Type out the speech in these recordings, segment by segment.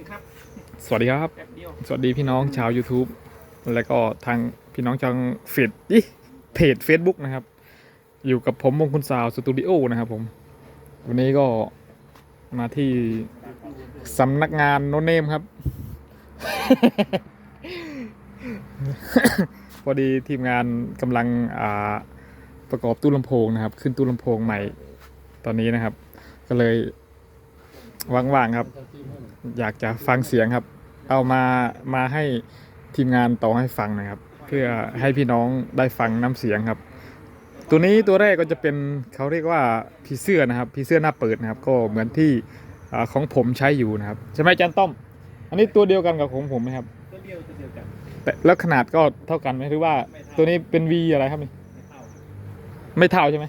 องครับ สวัสดีครับแป๊บเดียวสวัสดีพี่น้องชาว YouTube แล้วก็ทางพี่น้องชาวเฟซอิเพจ Facebook นะครับ อยู่กับผมมงคลสาวสตูดิโอนะครับผม วันนี้ก็มาที่สำนักงานโนเนมครับ พอดีทีมงานกำลังอ่าประกอบตู้ลำโพงนะครับ ขึ้นตู้ลำโพงใหม่ตอนนี้นะครับ ก็เลย ว่างๆครับ อยากจะฟังเสียงครับ เอามามาให้ทีมงานต่อให้ฟังนะครับ เพื่อให้พี่น้องได้ฟังน้ำเสียงครับ ตัวนี้ตัวแรกก็จะเป็นเขาเรียกว่าผีเสื้อนะครับผีเสื้อหน้าเปิดนะครับ ก็เหมือนที่อของผมใช้อยู่นะครับใช่ไหมจันต้อม อันนี้ตัวเดียวกันกับของผมไหมครับตัวเดียวตัวเดียวกันแต่แล้วขนาดก็เท่ากันไหมหรือว่าตัวนี้เป็น V อะไรครับนี่ไม่เท่าไม่เท่าใช่ไหม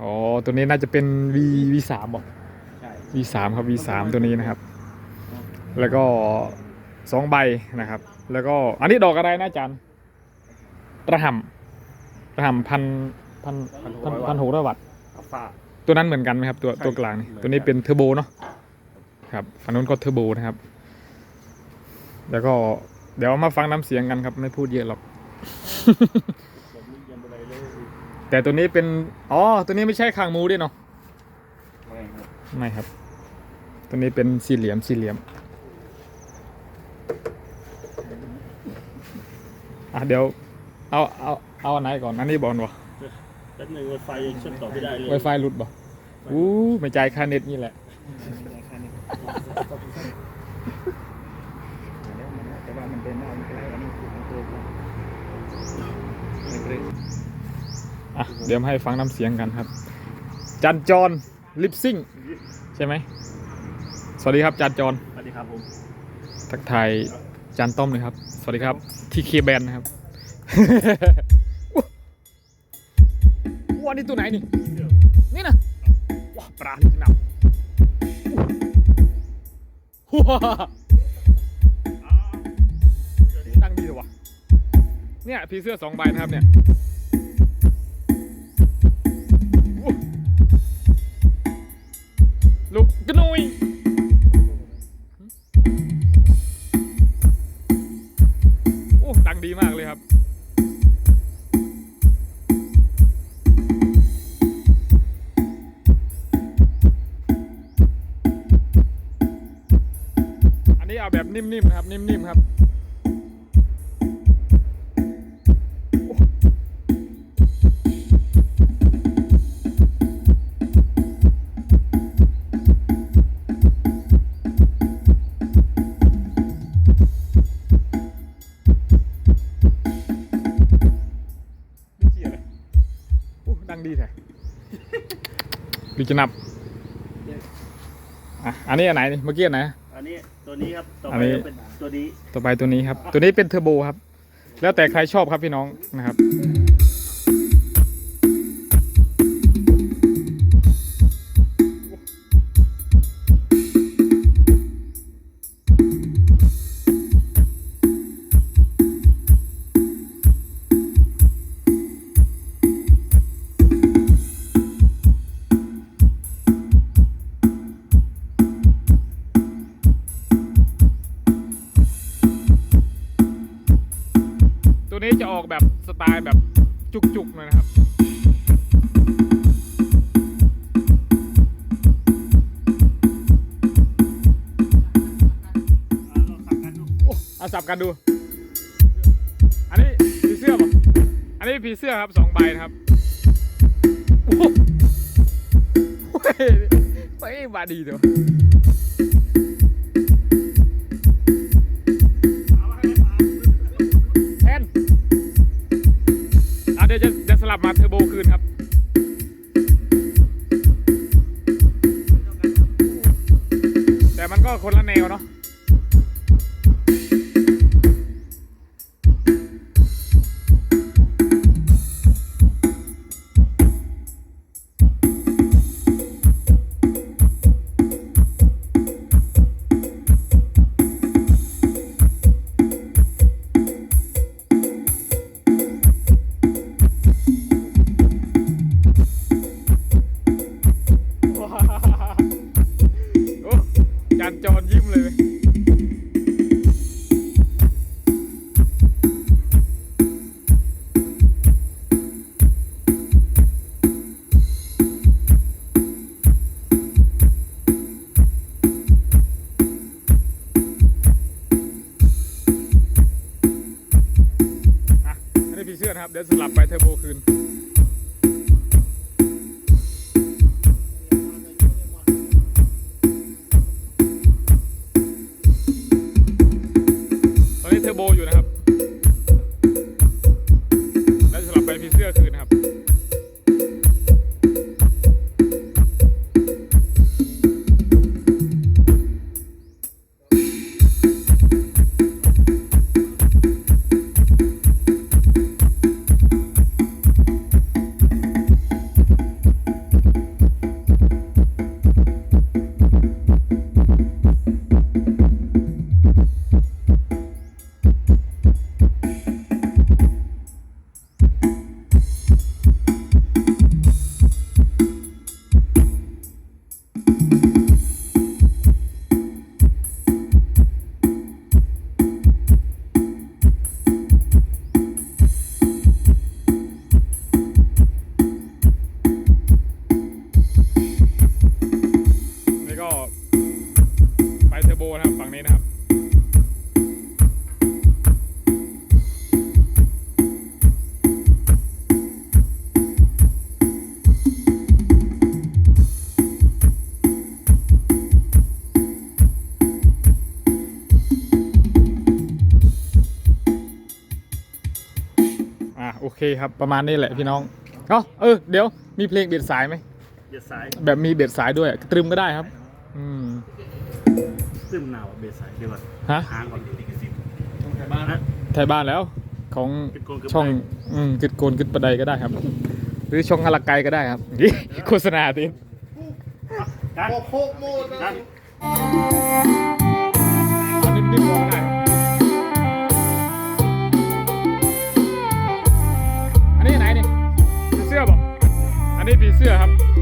อ๋อตัวนี้น่าจะเป็น V V สามบอก ใช่ V สามครับ V สามตัวนี้นะครับ แล้วก็สองใบนะครับ แล้วก็อันนี้ดอกอะไรนะอาจารย์ระหำระหำพันพันพันพันหกร้อยวัตต์อัลฟาตัวนั้นเหมือนกันไหมครับ ตัวใช่ตัวกลางนี่เหมือนกันตัวนี้เป็นเทอร์โบเนาะครับอันนู้นก็เทอร์โบนะครับ แล้วก็เดี๋ยวมาฟังน้ำเสียงกันครับ ไม่พูดเยอะหรอกแบบนี้ยังไม่ได้เลยแต่ตัวนี้เป็น อ๋อ ตัวนี้ไม่ใช่คางมูด้วยเนาะ ไม่ครับไม่ครับ ตัวนี้เป็นสี่เหลี่ยมสี่เหลี่ยมอะเดี๋ยวเอาเอาเอาอันไหนก่อนอันนี้บอลวะแป๊บนึงไวไฟยังเชื่อมต่อไม่ได้เลยไวไฟหลุดบ่อู้ไม่จ่ายค่าเน็ตนี่แหละแต่ว่ามันเป็นหน้ามันเป็นอะไรอันนี้คือมันตัวมันไม่เป็นไรอะเดี๋ยวมาให้ฟังน้ำเสียงกันครับ จันจร ลิปซิงใช่ไหมสวัสดีครับจันจรสวัสดีครับผมทักทายจานต้อมเลยครับ สวัสดีครับทีเคแบนนะครับว้านี่ตัวไหนนี่ นี่นะว้าปลาที่หนับว้าตั้งดีเลยวะเนี่ยผีเสื้อสองใบนะครับเนี่ย นุยโอ้ดังดีมากเลยครับอันนี้เอาแบบนิ่มๆนะครับ นิ่มๆครับ จะนับอะอันนี้อันไหนนี่เมื่อกี้อันไหน อันนี้ตัวนี้ครับต่ออัไปนนี้ จะเป็นตัวนี้ ต่อไปตัวนี้ครับ ตัวนี้เป็นเทอร์โบครับ แล้วแต่ใครชอบครับพี่น้องนะครับ ออกแบบสไตล์แบบจุกๆหน่อยนะครับอ่าเราสับกันดูโอ้เอาสับกันดู อันนี้ผีเสื้อป่ะอันนี้ผีเสื้อครับสองใบนะครับโอ้โหเฮ้ยเฮ้ยบาดีเดี๋ยว คนละแนวเนาะ ดี๋ยวสลับไปเทอร์โบคืนตอนนี้เทอร์โบอยู่นะครับ คครับประมาณนี้แหละพี่น้องเอ้าเออเดี๋ยวมีเพลงเบียดสายไหมเบียดสายแบบมีเบียดสายด้วยตรึมก็ได้ครับ อืมซึมหนาวเบียดสายเดี๋ยวก่อนฮะหางก่อนบ้านนะไทยบ้านแล้ว ของกึดโกนกึดช่องไปอืมกึดโกนกึดประไดก็ได้ครับ หรือช่องฮาลาไกก็ได้ครับนี่โฆษณาติกันโคโคโมดกันเอานิ่มๆก็ได้ ผีเสื้อครับ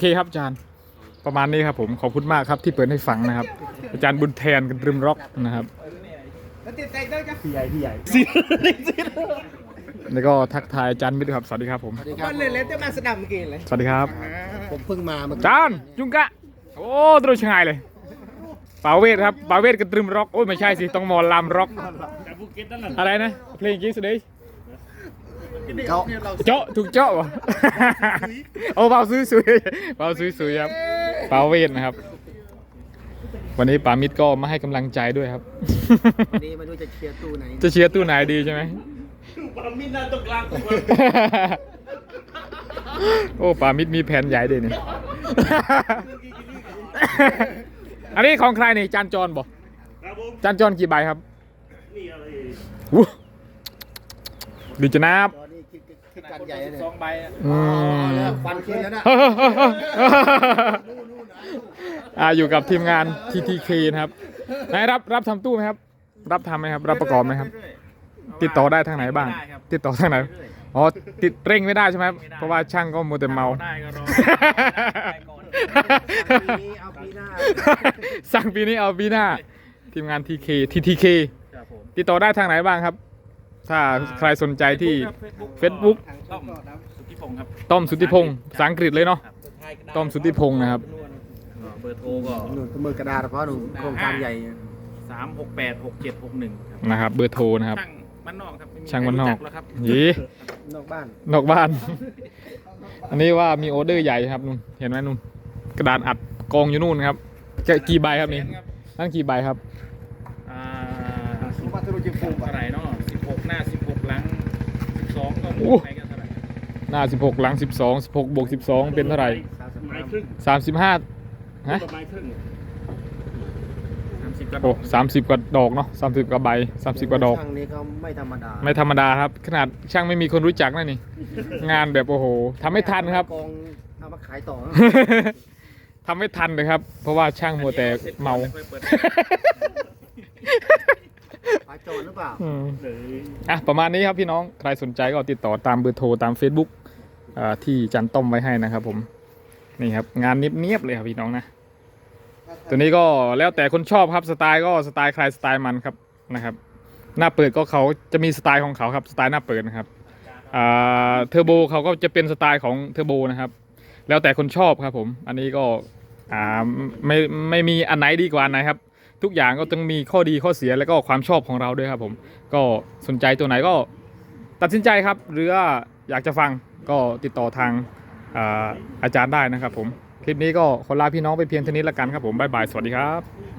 เคครับอาจารย์ประมาณนี้ครับผมขอบคุณมากครับที่เปิดให้ฟังนะครับ อาจารย์บุญแทนกันรึมร็อกนะครับแล้วติดใจเด้อจ้ะพี่ใหญ่พี่ใหญ่แล้วก็ทักทายอาจารย์มิตรครับสวัสดีครับผมบ้านเลยเลยจะมาสนับเมื่อกี้เลยสวัสดีครับ ผมเพิ่งมาเมื่ออากี้จารย์จุงกะ โอ้ตรุชงายเลยป่าเวทครับป่าเวทกันตรึมร็อกโอ้ยไม่ใช่สิต้องหมอลำร็อกจากภูเก็ตนั่นน่ะอะไรนะเพลงกี้สุดเลย เขาเจาะถูกเจาะวะโอ้เบาซุยซุยเบาซุยซุยครับป่าเวทนะครับ วันนี้ป่ามิตรก็มาให้กำลังใจด้วยครับวันนี้ไม่รู้จะเชียร์ตู้ไหนจะเชียร์ตู้ไหนดีใช่ไหมปามินนาตรงกลางตัวโอ้ป่ามิตรมีแผนใหญ่ด้วยนี่อันนี้ของใครนี่จานจรบอกครับผมจานจรกี่ใบครับนี่อะไรวู้ดีจะนับ ตอนนี้คิดคิดการใหญ่เลยสองใบอะอืมควันขึ้นแล้วนะอ่าอยู่กับทีมงาน TTK นะครับไหนรับรับทำตู้ไหมครับ รับทำไหมครับ รับประกอบไหมครับ ติดต่อได้ทางไหนบ้าง ติดต่อทางไหนอ๋อติดเร่งไม่ได้ใช่ไหมครับเพราะว่าช่างก็มัวแต่เมาได้ก็รอได้ก่อนปีนี้เอาปีหน้าสั่งปีนี้เอาปีหน้าทีมงาน TK TTK ครับผมติดต่อได้ทางไหนบ้างครับ ถ้าใครสนใจที่ Facebook ต้อมสุทธิพงศ์ครับต้อมสุทธิพงศ์ภาษาอังกฤษเลยเนาะ ต้อมสุทธิพงศ์นะครับ เบอร์โทรก็หนุนมือกระดาษเพราะหนูโครงการใหญ่สามหกแปดหกเจ็ดหกหนึ่งครับนะครับ เบอร์โทรนะครับ ช่างบ้านนอกครับไม่มีช่างบ้านนอก ใครรู้จัแล้วครับยีนอกบ้านนอกบ้าน อันนี้ว่ามีออเดอร์ใหญ่ครับนุ่นเห็นไหมนุ่นกระดานอัดกองอยู่นู่นครับจะกี่ใบครับนี่แสครับนั่นกี่ใบครับ อ่า สุภาพบุรุษจิฟู เท่าไหร่เนาะสิบหกหน้าสิบหกหลังสิบสองก็หม โอ้ดไปกันเท่าไหร่หน้า 16 หลัง 12 16บวก12 เป็นเท่าไหร่ไม้ครึ่ง35 ฮะ ประมาณครึ่งสามสิบกระดโอ้กสามสิบกว่าดอกเนาะสามสิบกว่าใบสามสิบกว่าดอก ช่างนี้ก็ไม่ธรรมดาไม่ธรรมดาครับ ขนาดช่างไม่มีคนรู้จักนะนี่ งานแบบโอ้โหทำไม่ทันครับ กองเอามาขายต่อทำไม่ทันเลยครับ เพราะว่าช่างมัวแต่เมา ไค่อยเปิด ขายโจรหรือเปล่าอืมเลยอะประมาณนี้ครับพี่น้องใครสนใจก็ติดต่อตามเบอร์โทรตาม Facebook อ่าที่จันต้อมไว้ให้นะครับผมนี่ครับงานเนียบๆเลยครับพี่น้องนะ ตัวนี้ก็แล้วแต่คนชอบครับสไตล์ก็สไตล์ใครสไตล์มันครับนะครับ หน้าเปิดก็เขาจะมีสไตล์ของเขาครับสไตล์หน้าเปิดนะครับอ่าเทอร์โบเขาก็จะเป็นสไตล์ของเทอร์โบนะครับ แล้วแต่คนชอบครับผม อันนี้ก็อ่าไม่ไม่มีอันไหนดีกว่าอันไหนครับ ทุกอย่างก็ต้องมีข้อดีข้อเสียแล้วก็ความชอบของเราด้วยครับผมก็สนใจตัวไหนก็ตัดสินใจครับ หรืออยากจะฟังก็ติดต่อทางอาอาจารย์ได้นะครับผม คลิปนี้ก็ขอลาพี่น้องไปเพียงเท่านี้ละกันครับผมบ๊ายบายสวัสดีครับ